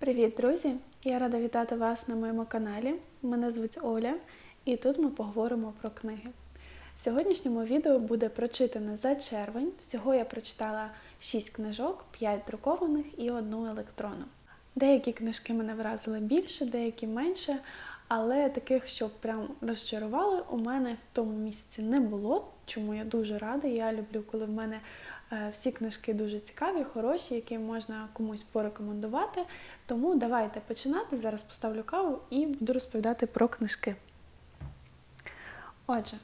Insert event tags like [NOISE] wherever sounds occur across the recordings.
Привіт, друзі! Я рада вітати вас на моєму каналі. Мене звуть Оля, і тут ми поговоримо про книги. В сьогоднішньому відео буде прочитане за червень. Всього я прочитала 6 книжок, 5 друкованих і одну електронну. Деякі книжки мене вразили більше, деякі менше, але таких, що прям розчарували, у мене в тому місяці не було, чому я дуже рада. Я люблю, коли в мене всі книжки дуже цікаві, хороші, які можна комусь порекомендувати. Тому давайте починати. Зараз поставлю каву і буду розповідати про книжки. Отже,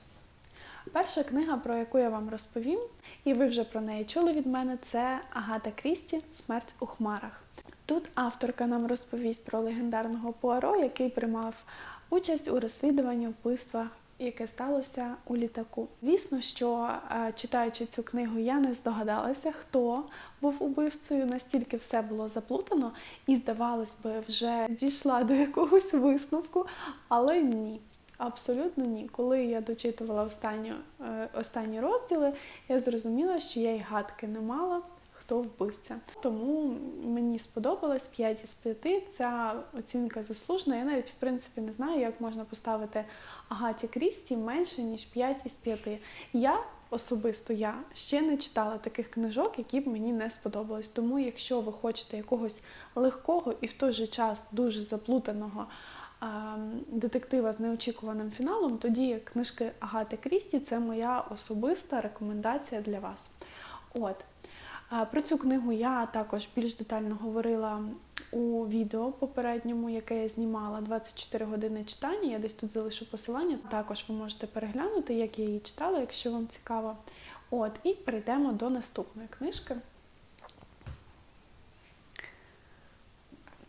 перша книга, про яку я вам розповім, і ви вже про неї чули від мене, це Агата Крісті Смерть у хмарах. Тут авторка нам розповість про легендарного Пуаро, який приймав участь у розслідуванні вбивства, яке сталося у літаку. Звісно, що е, читаючи цю книгу, я не здогадалася, хто був убивцею. Настільки все було заплутано, і здавалось би, вже дійшла до якогось висновку, але ні. Абсолютно ні. Коли я дочитувала останню, е, останні розділи, я зрозуміла, що я й гадки не мала, хто вбивця. Тому мені сподобалось 5 із 5. Ця оцінка заслужена. Я навіть в принципі не знаю, як можна поставити Агаті Крісті менше ніж 5 із 5. Я особисто я ще не читала таких книжок, які б мені не сподобались. Тому, якщо ви хочете якогось легкого і в той же час дуже заплутаного. Детектива з неочікуваним фіналом, тоді книжки Агати Крісті це моя особиста рекомендація для вас. От. Про цю книгу я також більш детально говорила у відео попередньому, яке я знімала 24 години читання. Я десь тут залишу посилання. Також ви можете переглянути, як я її читала, якщо вам цікаво. От, і перейдемо до наступної книжки.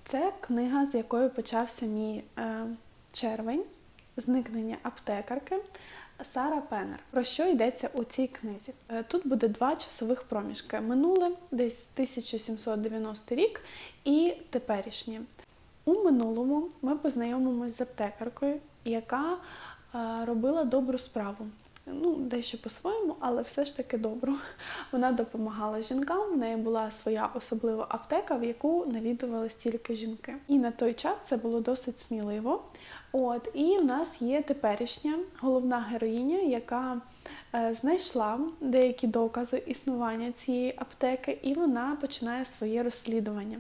Це книга, з якою почався мій е, червень, зникнення аптекарки Сара Пеннер. Про що йдеться у цій книзі? Е, тут буде два часових проміжки: минуле, десь 1790 рік, і теперішнє. У минулому ми познайомимось з аптекаркою, яка е, робила добру справу. Ну, дещо по-своєму, але все ж таки добро. [LAUGHS] Вона допомагала жінкам. В неї була своя особлива аптека, в яку навідувались тільки жінки. І на той час це було досить сміливо. От, і в нас є теперішня головна героїня, яка е, знайшла деякі докази існування цієї аптеки, і вона починає своє розслідування.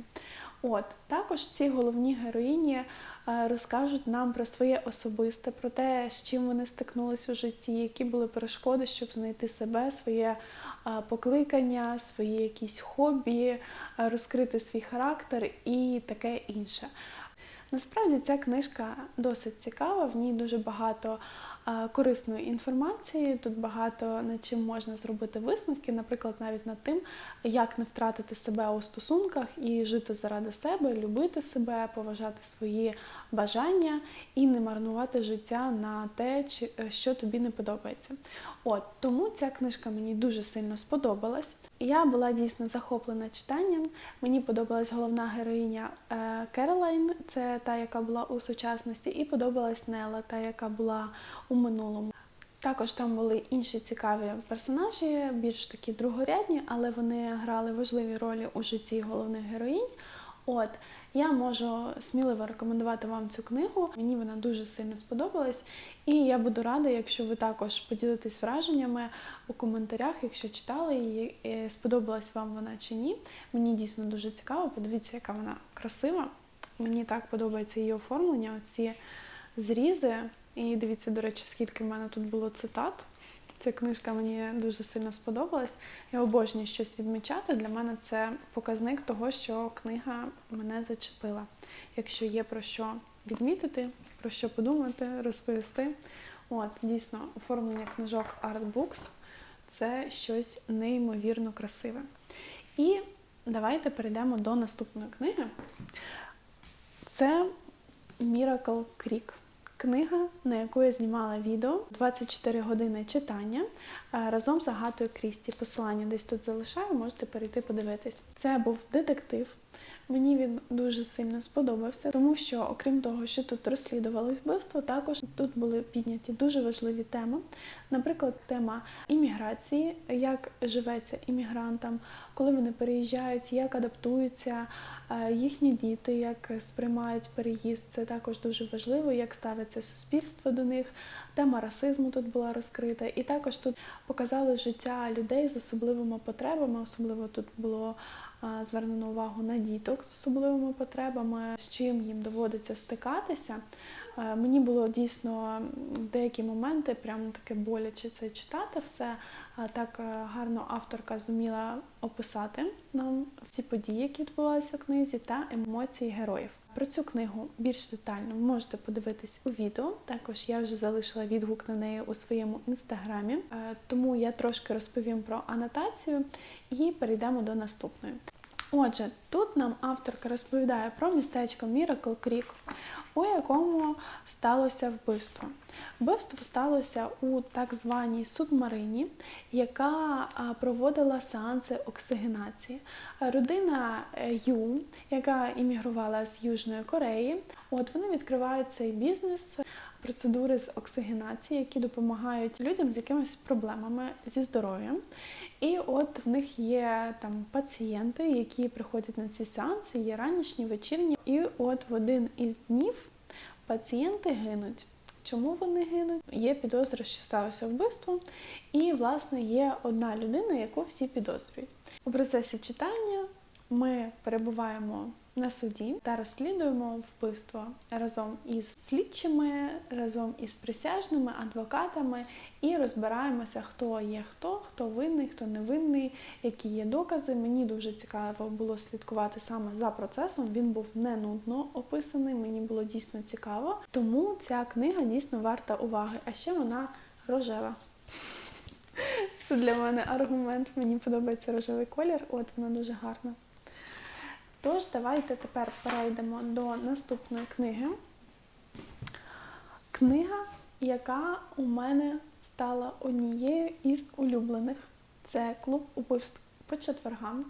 От, також ці головні героїні розкажуть нам про своє особисте, про те, з чим вони стикнулись у житті, які були перешкоди, щоб знайти себе, своє е, покликання, свої якісь хобі, е, розкрити свій характер і таке інше. Насправді ця книжка досить цікава, в ній дуже багато корисної інформації, тут багато над чим можна зробити висновки, наприклад, навіть над тим, як не втратити себе у стосунках і жити заради себе, любити себе, поважати свої бажання і не марнувати життя на те, що тобі не подобається. От тому ця книжка мені дуже сильно сподобалась. Я була дійсно захоплена читанням. Мені подобалась головна героїня е, Керолайн, це та, яка була у сучасності, і подобалась Нела, та, яка була у минулому. Також там були інші цікаві персонажі, більш такі другорядні, але вони грали важливі ролі у житті головних героїнь. От я можу сміливо рекомендувати вам цю книгу. Мені вона дуже сильно сподобалась, і я буду рада, якщо ви також поділитесь враженнями у коментарях, якщо читали її, сподобалась вам вона чи ні. Мені дійсно дуже цікаво. Подивіться, яка вона красива. Мені так подобається її оформлення. Оці зрізи. І дивіться, до речі, скільки в мене тут було цитат. Ця книжка мені дуже сильно сподобалась. Я обожнюю щось відмічати. Для мене це показник того, що книга мене зачепила. Якщо є про що відмітити, про що подумати, розповісти. От, дійсно, оформлення книжок Artbooks це щось неймовірно красиве. І давайте перейдемо до наступної книги. Це Miracle Creek. Книга, на яку я знімала відео 24 години читання разом з Агатою Крісті. Посилання десь тут залишаю, можете перейти подивитись. Це був детектив. Мені він дуже сильно сподобався, тому що, окрім того, що тут розслідувалось вбивство, також тут були підняті дуже важливі теми. Наприклад, тема імміграції, як живеться іммігрантам, коли вони переїжджають, як адаптуються, е, їхні діти, як сприймають переїзд. Це також дуже важливо, як ставиться суспільство до них. Тема расизму тут була розкрита, і також тут показали життя людей з особливими потребами. Особливо тут було звернено увагу на діток з особливими потребами, з чим їм доводиться стикатися. Е, Мені було дійсно деякі моменти прям таке боляче це читати все. Так е, гарно авторка зуміла описати нам ці події, які відбувалися в книзі, та емоції героїв. Про цю книгу більш детально можете подивитись у відео. Також я вже залишила відгук на неї у своєму інстаграмі, Е, тому я трошки розповім про анотацію і перейдемо до наступної. Отже, тут нам авторка розповідає про містечко Miracle Крік, у якому сталося вбивство. Вбивство сталося у так званій субмарині, яка проводила сеанси оксигенації. Родина е, Ю, яка іммігрувала з Южної Кореї, от вони відкривають цей бізнес. Процедури з оксигенації, які допомагають людям з якимись проблемами зі здоров'ям. І от в них є там пацієнти, які приходять на ці сеанси, є ранішні, вечірні. І от в один із днів пацієнти гинуть. Чому вони гинуть? Є підозра, що сталося вбивство, і, власне, є одна людина, яку всі підозрюють. У процесі читання ми перебуваємо на суді та розслідуємо вбивство разом із слідчими, разом із присяжними адвокатами і розбираємося, хто є хто, хто винний, хто не винний, які є докази. Мені дуже цікаво було слідкувати саме за процесом. Він був не нудно описаний, мені було дійсно цікаво. Тому ця книга дійсно варта уваги. А ще вона рожева. Це для мене аргумент. Мені подобається рожевий колір, от вона дуже гарна. Тож, давайте тепер перейдемо до наступної книги. Книга, яка у мене стала однією із улюблених. Це клуб убивств по четвергам.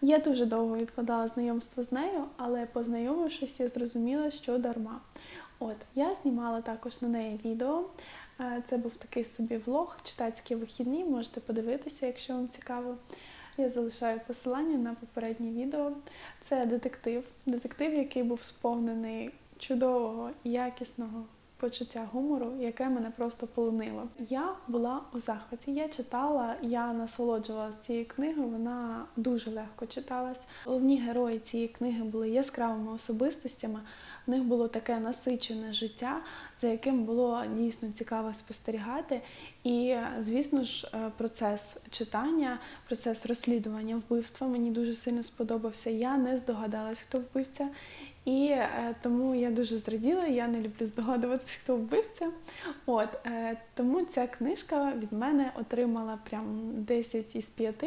Я дуже довго відкладала знайомство з нею, але познайомившись, я зрозуміла, що дарма. От, я знімала також на неї відео. Е, Це був такий собі влог, читацькі вихідні, можете подивитися, якщо вам цікаво. Я залишаю посилання на попереднє відео. Це детектив. Детектив, який був сповнений чудового, якісного почуття гумору, яке мене просто полонило. Я була у захваті. Я читала, я насолоджувалася цією книгою. Вона дуже легко читалась. Головні герої цієї книги були яскравими особистостями. В них було таке насичене життя, за яким було дійсно цікаво спостерігати. І, звісно ж, е, процес читання, процес розслідування вбивства мені дуже сильно сподобався. Я не здогадалась, хто вбивця. І е, тому я дуже зраділа, я не люблю здогадуватись, хто вбивця. От е, тому ця книжка від мене отримала прям 10 із 5.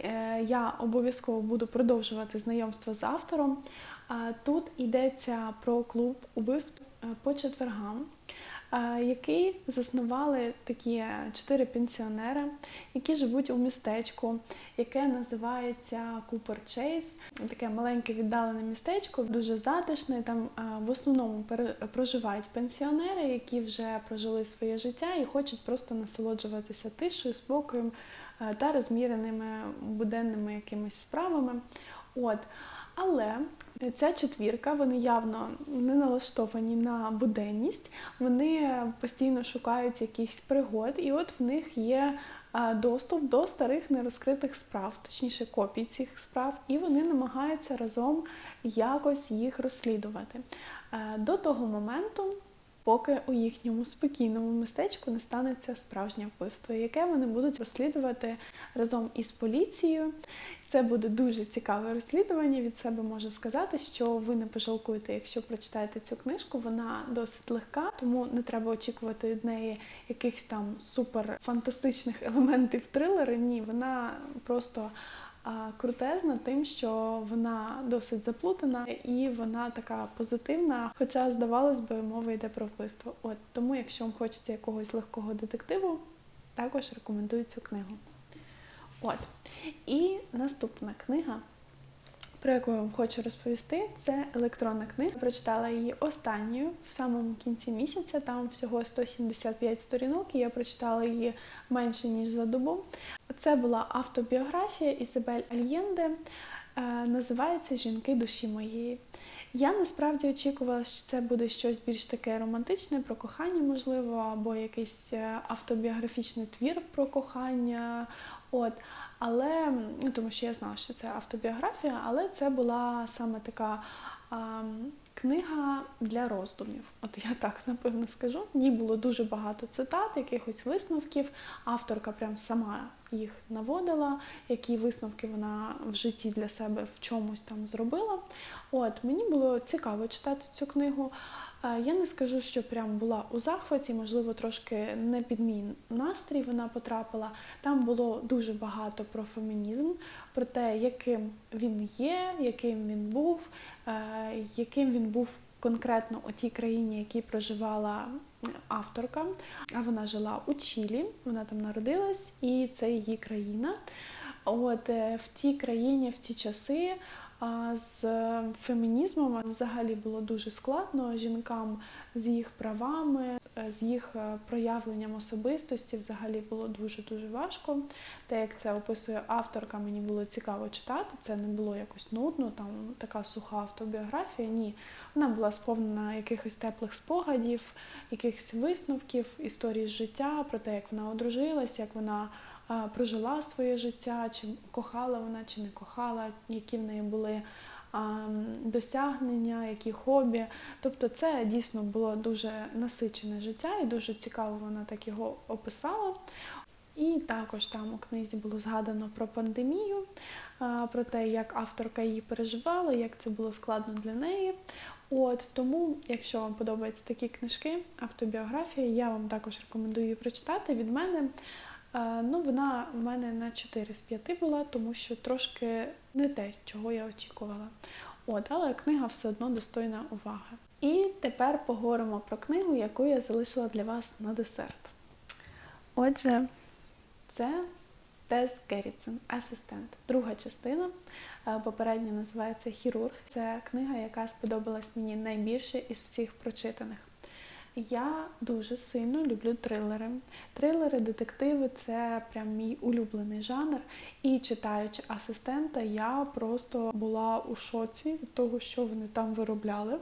Е, я обов'язково буду продовжувати знайомство з автором. Тут йдеться про клуб убивств е, по четвергам, е, який заснували такі чотири пенсіонери, які живуть у містечку, яке називається Купер Чейз. Таке маленьке віддалене містечко, дуже затишне. Там е, в основному проживають пенсіонери, які вже прожили своє життя і хочуть просто насолоджуватися тишою, спокоєм та розміреними буденними якимись справами. От. Але ця четвірка, вони явно не налаштовані на буденність, вони постійно шукають якихось пригод, і от в них є доступ до старих нерозкритих справ, точніше копій цих справ, і вони намагаються разом якось їх розслідувати. Е, До того моменту, поки у їхньому спокійному містечку не станеться справжнє вбивство, яке вони будуть розслідувати разом із поліцією. Це буде дуже цікаве розслідування. Від себе можу сказати, що ви не пожалкуєте, якщо прочитаєте цю книжку. Вона досить легка, тому не треба очікувати від неї якихось там супер фантастичних [LAUGHS] елементів трилери. Ні, вона просто крутезна тим, що вона досить заплутана і вона така позитивна. Хоча, здавалось би, мова йде про вбивство. От тому, якщо вам хочеться якогось легкого детективу, також рекомендую цю книгу. От. І наступна книга, про яку я вам хочу розповісти, це електронна книга. Я прочитала її останньою в самому кінці місяця. Там всього 175 сторінок, і я прочитала її менше ніж за добу. Це була автобіографія Ізабель Альєнде. Е, Називається Жінки душі моєї. Я насправді очікувала, що це буде щось більш таке романтичне про кохання, можливо, або якийсь е, автобіографічний твір про кохання. От. Але ну, тому що я знала, що це автобіографія, але це була саме така книга для роздумів. От я так напевно скажу. В ній було дуже багато цитат, якихось висновків. Авторка прям сама їх наводила, які висновки вона в житті для себе в чомусь там зробила. От мені було цікаво читати цю книгу. Я не скажу, що прям була у захваті, можливо, трошки не під мій настрій вона потрапила. Там було дуже багато про фемінізм, про те, яким він є, яким він був, е, яким він був конкретно у тій країні, якій проживала авторка. А вона жила у Чилі, вона там народилась, і це її країна. От е, в тій країні, в ті часи. А з фемінізмом взагалі було дуже складно жінкам з їх правами, е, з їх е, проявленням особистості. Взагалі було дуже дуже важко. Те, як це описує авторка, мені було цікаво читати. Це не було якось нудно, там така суха автобіографія. Ні, вона була сповнена якихось теплих спогадів, якихось висновків, історій з життя про те, як вона одружилась, як вона прожила своє життя, чи кохала вона, чи не кохала, які в неї були досягнення, які хобі. Тобто це дійсно було дуже насичене життя і дуже цікаво вона так його описала. І також там у книзі було згадано про пандемію, про те, як авторка її переживала, як це було складно для неї. От тому, якщо вам подобаються такі книжки, автобіографії, я вам також рекомендую її прочитати. Від мене Ну, вона в мене на 4 з 5 була, тому що трошки не те, чого я очікувала. От, але книга все одно достойна уваги. І тепер поговоримо про книгу, яку я залишила для вас на десерт. Отже, це Тес Геррітсен, асистент. Друга частина. Е, Попередня називається Хірург. Це книга, яка сподобалась мені найбільше із всіх прочитаних. Я дуже сильно люблю трилери. Трилери, детективи це прям мій улюблений жанр. І читаючи асистента, я просто була у шоці від того, що вони там виробляли.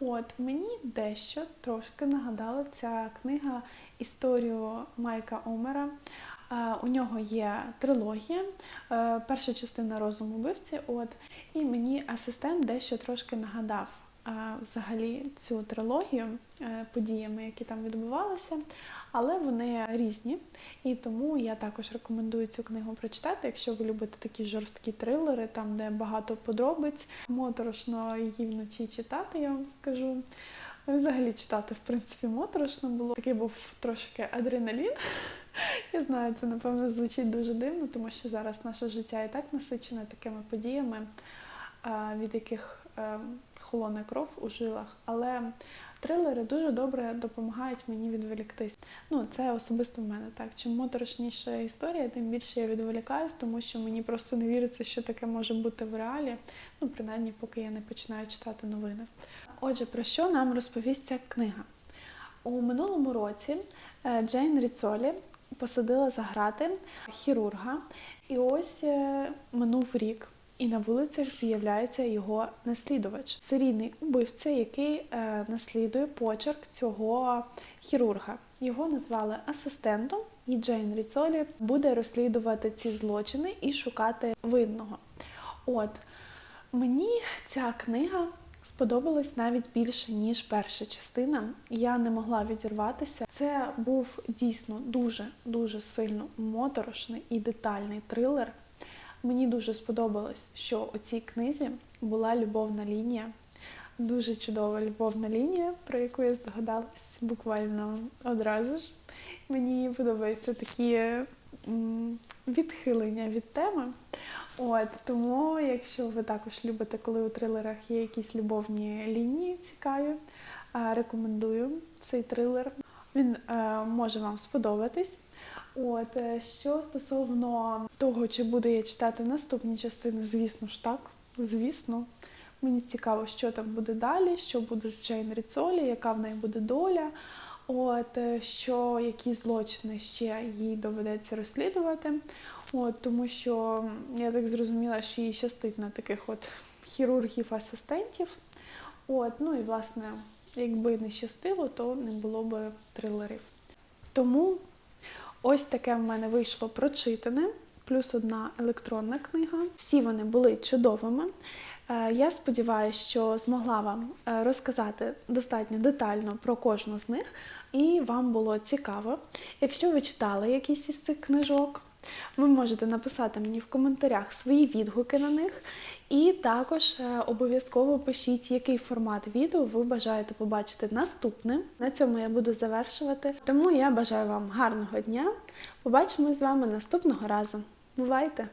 От мені дещо трошки нагадала ця книга історію Майка Омера. Е, У нього є трилогія, е, перша частина розум убивці. От і мені асистент дещо трошки нагадав взагалі цю трилогію е, подіями, які там відбувалися, але вони різні. І тому я також рекомендую цю книгу прочитати, якщо ви любите такі жорсткі трилери, там де багато подробиць. Моторошно її вночі читати, я вам скажу. Взагалі читати, в принципі, моторошно було. Такий був трошки адреналін. [LAUGHS] Я знаю, це напевно звучить дуже дивно, тому що зараз наше життя і так насичене такими подіями, від яких е, холоне кров у жилах. Але трилери дуже добре допомагають мені відволіктись. Ну, це особисто в мене так. Чим моторошніша історія, тим більше я відволікаюсь, тому що мені просто не віриться, що таке може бути в реалі. Ну, принаймні, поки я не починаю читати новини. Отже, про що нам розповість ця книга? У минулому році е, Джейн Ріцолі посадила за грати хірурга, і ось е, минув рік, і на вулицях з'являється його наслідувач, серійний убивця, який е, наслідує почерк цього хірурга. Його назвали асистентом, і Джейн Ріцолі буде розслідувати ці злочини і шукати винного. От мені ця книга сподобалась навіть більше, ніж перша частина. Я не могла відірватися. Це був дійсно дуже дуже сильно моторошний і детальний трилер. Мені дуже сподобалось, що у цій книзі була любовна лінія. Дуже чудова любовна лінія, про яку я здогадалась буквально одразу ж. Мені подобаються такі відхилення від теми. От тому, якщо ви також любите, коли у трилерах є якісь любовні лінії цікаві, е, рекомендую цей трилер. Він е, може вам сподобатись. От е, що стосовно того, чи буду я читати наступні частини, звісно ж так, звісно. Мені цікаво, що там буде далі, що буде з Джейн Ріцолі, яка в неї буде доля. От е, що які злочини ще їй доведеться розслідувати. От, тому що я так зрозуміла, що їй щастить на таких от хірургів-асистентів. От, ну і власне, якби не щастило, то не було б трилерів. Тому ось таке в мене вийшло прочитане, плюс одна електронна книга. Всі вони були чудовими. Е, Я сподіваюся, що змогла вам е, розказати достатньо детально про кожну з них, і вам було цікаво. Якщо ви читали якісь із цих книжок, ви можете написати мені в коментарях свої відгуки на них. І також е, обов'язково пишіть, який формат відео ви бажаєте побачити наступним. На цьому я буду завершувати. Тому я бажаю вам гарного дня. Побачимось з вами наступного разу. Бувайте!